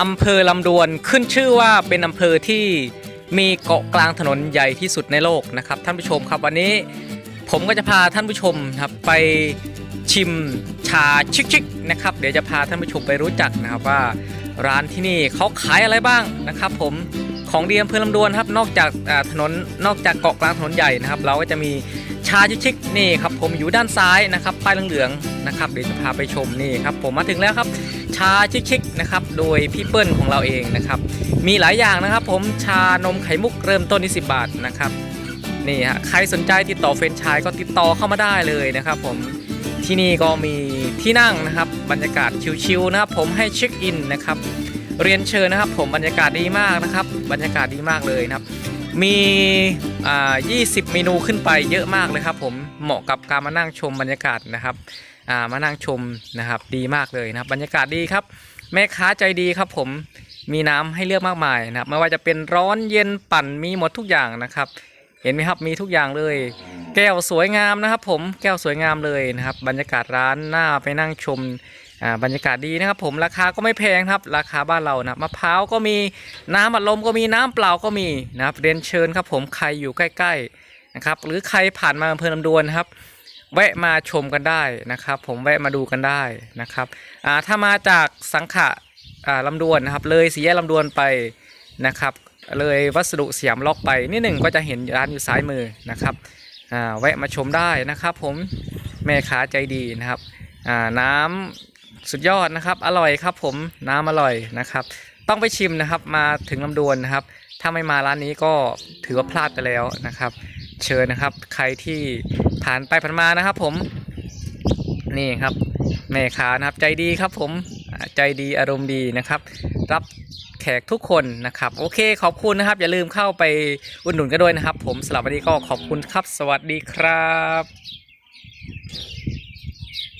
อำเภอลำดวนขึ้นชื่อว่าเป็นอำเภอที่มีเกาะกลางถนนใหญ่ที่สุดในโลกนะครับ ท่านผู้ชมครับวันนี้ผมก็จะพาท่านผู้ชมครับไปชิมชาชิคๆนะครับ เดี๋ยวจะพาท่านผู้ชมไปรู้จักนะครับว่าร้านที่นี่เขาขายอะไรบ้างนะครับ ผมของดีอำเภอลำดวนครับนอกจากถนนนอกจากเกาะกลางถนนใหญ่นะครับ เราก็จะมีชาชิคๆนี่ครับผมอยู่ด้านซ้ายนะครับป้ายเหลืองๆนะครับ เดี๋ยวจะพาไปชมนี่ครับ ผมมาถึงแล้วครับ ชาชิคๆนะครับโดยพี่เปิ้ลของเราเองนะครับ มีหลายอย่างนะครับ ผมชานมไข่มุกเริ่มต้นที่10บาทนะครับนี่ฮะใครสนใจติดต่อเฟรนไชส์ก็ติดต่อเข้ามาได้เลยนะครับ ผมที่นี่ก็มีที่นั่งนะครับ บรรยากาศชิลๆนะครับ ผมให้เช็คอินนะครับ เรียนเชิญนะครับ ผมบรรยากาศดีมากนะครับ บรรยากาศดีมากเลยนะครับมีอ่า20 เมนูขึ้นไปเยอะมากเลยครับ ผมเหมาะกับการมานั่งชมบรรยากาศนะครับ มานั่งชมนะครับ ดีมากเลยนะครับ บรรยากาศดีครับ แม่ค้าใจดีครับ ผมมีน้ำให้เลือกมากมายนะครับ ไม่ว่าจะเป็นร้อนเย็นปั่นมีหมดทุกอย่างนะครับ เห็นไหมครับมีทุกอย่างเลย แก้วสวยงามนะครับ ผมแก้วสวยงามเลยนะครับ บรรยากาศร้านหน้าไปนั่งชมอ่าบรรยากาศดีนะครับ ผมราคาก็ไม่แพงครับ ราคาบ้านเรานะมะพร้าวก็มีน้ำอัดลมก็มีน้ำเปล่าก็มีนะครับเรียนเชิญครับ ผมใครอยู่ใกล้ๆนะครับหรือใครผ่านมาอำเภอลำดวนครับ แวะมาชมกันได้นะครับ ผมแวะมาดูกันได้นะครับอ่าถ้ามาจากสังขะอ่าลำดวนนะครับ เลยสีแยกลำดวนไปนะครับ เลยวัสดุเสียมล็อกไปนิดหนึ่งก็จะเห็นร้านอยู่ซ้ายมือนะครับอ่าแวะมาชมได้นะครับ ผมแม่ค้าใจดีนะครับอ่าน้ำสุดยอดนะครับ อร่อยครับ ผมน้ำอร่อยนะครับ ต้องไปชิมนะครับมาถึงลำดวนนะครับ ถ้าไม่มาร้านนี้ก็ถือว่าพลาดไปแล้วนะครับ เชิญนะครับ ใครที่ ผ่านไปผ่านมานะครับ ผม นี่ครับแม่ค้านะครับ ใจดีครับ ผมใจดีอารมณ์ดีนะครับ รับแขกทุกคนนะครับ โอเคขอบคุณนะครับ อย่าลืมเข้าไปอุดหนุนกันด้วยนะครับ ผมสำหรับวันนี้ก็ขอบคุณครับ สวัสดีครับ